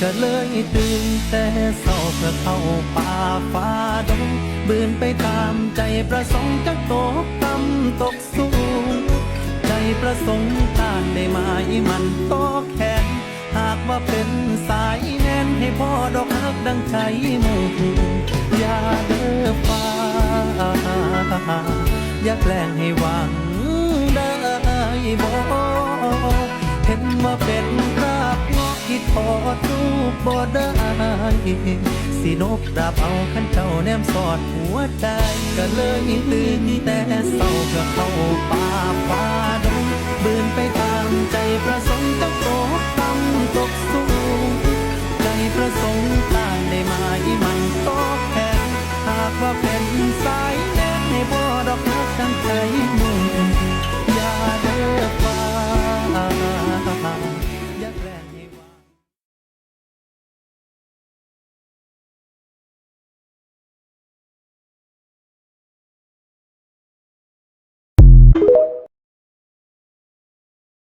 ก็เลยตื่นแต่เศร้าเพื่อเข้าป่าฟ้าดงบืนไปตามใจประสงค์จะตกต่ำตกสูง ใจประสงค์ต้านได้ไหมมันโตแขนหากว่าเป็นสายแน่นให้พ่อดอกฮักดังใจมุ่งอย่าเด้อฟ้า อย่าแกล้งให้วัง บ่ได้สินกดับเอาขันเจ้าแนมสอดหัวใจก็เลยตื่นแต่เศร้าก็เข้าป่าฟ้าดงเบืนไปตามใจประสงค์จะตกต่ำตกสูงใจประสงค์ตามได้มาอีมันตอกแทนหากว่าเป็นสาย